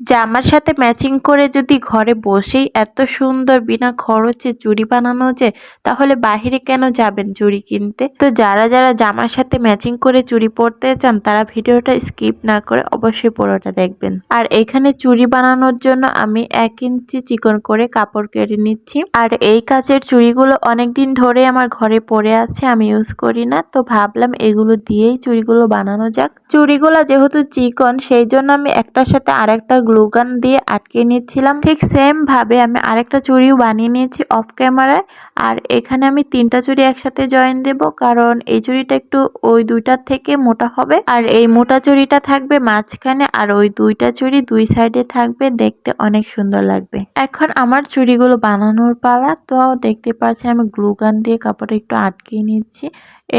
জামার সাথে ম্যাচিং করে যদি ঘরে বসেই এত সুন্দর বিনা খরচে চুড়ি বানানো যায় তাহলে বাহিরে কেন যাবেন চুড়ি কিনতে? তো যারা যারা জামার সাথে ম্যাচিং করে চুড়ি পরতে চান, তারা ভিডিওটা স্কিপ না করে অবশ্যই পুরোটা দেখবেন। আর এখানে চুড়ি বানানোর জন্য আমি এক ইঞ্চি চিকন করে কাপড় কেটে নিচ্ছি। আর এই কাচের চুড়িগুলো অনেকদিন ধরে আমার ঘরে পড়ে আছে, আমি ইউজ করি না। তো ভাবলাম এগুলো দিয়েই চুড়িগুলো বানানো যাক। চুড়িগুলো যেহেতু চিকন, সেই জন্য আমি একটার সাথে আরেকটা গ্লুগান দিয়ে আটকে নিচ্ছিলাম ঠিক সেম ভাবে আমি আরেকটা চুড়িও বানিয়ে নিয়েছি অফ ক্যামেরায় আর এখানে আমি তিনটা চুড়ি একসাথে জয়েন দেব, কারণ এই চুড়িটা একটু ওই দুইটার থেকে মোটা হবে। আর এই মোটা চুড়িটা থাকবে মাঝখানে, আর ওই দুইটা চুড়ি দুই সাইডে থাকবে। দেখতে অনেক সুন্দর লাগবে। এখন আমার চুড়িগুলো বানানোর পালা। তো দেখতে পাচ্ছেন, আমি গ্লুগান দিয়ে কাপড়টা একটু আটকে নিচ্ছি।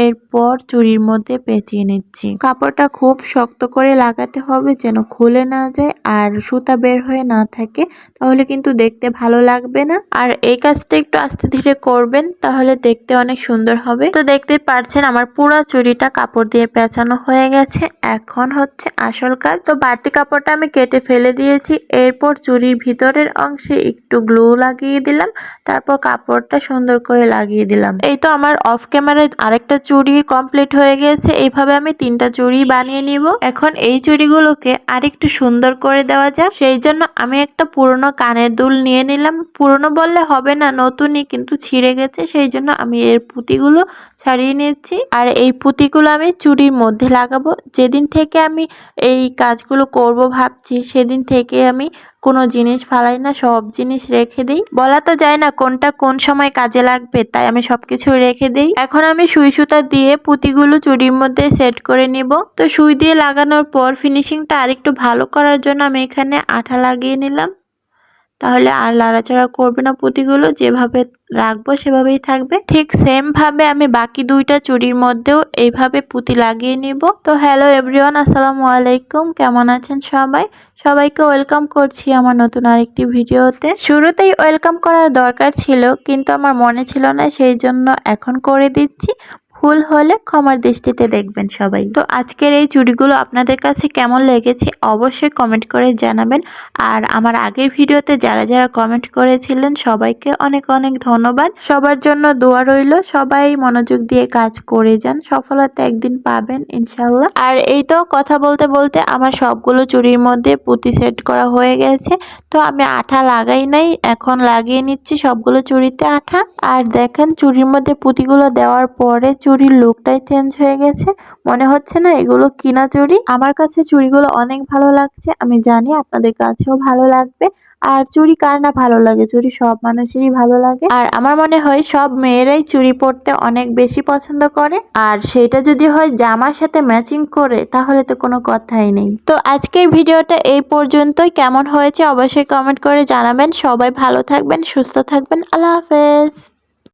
এরপর চুড়ির মধ্যে পেঁচিয়ে নিচ্ছি। কাপড়টা খুব শক্ত করে লাগাতে হবে যেন খুলে না যায়। আর সুতা বের হয়ে না থাকে, তাহলে কিন্তু দেখতে ভালো লাগবে না। আর এই কাজটা একটু আস্তে ধীরে করবেন, তাহলে দেখতে অনেক সুন্দর হবে। তো দেখতে পারছেন আমার পুরো চুড়িটা কাপড় দিয়ে পেঁচানো হয়ে গেছে। এখন হচ্ছে আসল কাজ। তো বাড়তি কাপড়টা আমি কেটে ফেলে দিয়েছি। এরপর চুড়ির ভিতরের অংশে একটু গ্লু লাগিয়ে দিলাম। তারপর কাপড়টা সুন্দর করে লাগিয়ে দিলাম। এই তো আমার অফ ক্যামেরায় আরেকটা চুড়ি কমপ্লিট হয়ে গেছে। এইভাবে আমি তিনটা চুড়ি বানিয়ে নিব। এখন এই চুড়িগুলোকে আরেকটু সুন্দর করে দেওয়া যাক, সেই জন্য আমি একটা পুরনো কানের দুল নিয়ে নিলাম। পুরনো বললে হবে না, নতুনই কিন্তু ছিঁড়ে গেছে, সেই জন্য আমি এর পুঁতিগুলো ছাড়িয়ে নিচ্ছি। আর এই পুঁতিগুলো আমি চুড়ির মধ্যে লাগাবো। যেদিন থেকে আমি এই কাজগুলো করব ভাবছি, সেদিন থেকে আমি কোনো জিনিস ফালাই না, সব জিনিস রেখে দিই। বলা তো যায় না কোনটা কোন সময় কাজে লাগবে, তাই আমি সবকিছু রেখে দিই। এখন আমি সুই সুতা দিয়ে পুঁতিগুলো চুড়ির মধ্যে সেট করে নিব। তো সুই দিয়ে লাগানোর পর ফিনিশিংটা আরেকটু ভালো করার জন্য আমি এখানে আঠা লাগিয়ে নিলাম। তাহলে আর লাড়াচাড়া করবে না পুঁতিগুলো, যেভাবে রাখব সেভাবেই থাকবে। ঠিক সেম ভাবে আমি বাকি দুইটা চুরির মধ্যেও এইভাবে পুঁতি লাগিয়ে নিব। তো হ্যালো এভরিওয়ান আসসালামু আলাইকুম। কেমন আছেন সবাই? সবাইকে ওয়েলকাম করছি আমার নতুন আরেকটি ভিডিওতে। শুরুতেই ওয়েলকাম করার দরকার ছিল, কিন্তু আমার মনে ছিল না, সেই জন্য এখন করে দিচ্ছি। ভুল হলে ক্ষমার দৃষ্টিতে দেখবেন সবাই। তো আজকের এই চুড়িগুলো আপনাদের কাছে কেমন লেগেছে অবশ্যই কমেন্ট করে জানাবেন। আর আমার আগের ভিডিওতে যারা যারা কমেন্ট করেছিলেন, সবাইকে অনেক অনেক ধন্যবাদ। সবার জন্য দোয়া রইল। সবাই মনোযোগ দিয়ে কাজ করে যান। সফলতা একদিন পাবেন ইনশাল্লাহ আর এই তো কথা বলতে বলতে আমার সবগুলো চুড়ির মধ্যে পুঁতি সেট করা হয়ে গেছে। তো আমি আঠা লাগাই নাই, এখন লাগিয়ে নিচ্ছি সবগুলো চুড়িতে আঠা। আর দেখেন চুড়ির মধ্যে পুঁতিগুলো দেওয়ার পরে চুড়ির লুকটাই চেঞ্জ হয়ে গেছে। মনে হচ্ছে না এগুলো কিনা চুরি। আমার কাছে চুড়িগুলো অনেক ভালো লাগছে, আমি জানি আপনাদের কাছেও ভালো লাগবে। আর চুরি কার না ভালো লাগে? চুরি সব মানুষেরই ভালো লাগে। আর আমার মনে হয় সব মেয়েরাই চুড়ি পরতে অনেক বেশি পছন্দ করে। আর সেটা যদি হয় জামার সাথে ম্যাচিং করে, তাহলে তো কোনো কথাই নেই। তো আজকের ভিডিওটা এই পর্যন্তই। কেমন হয়েছে অবশ্যই কমেন্ট করে জানাবেন। সবাই ভালো থাকবেন, সুস্থ থাকবেন। আল্লাহ হাফেজ।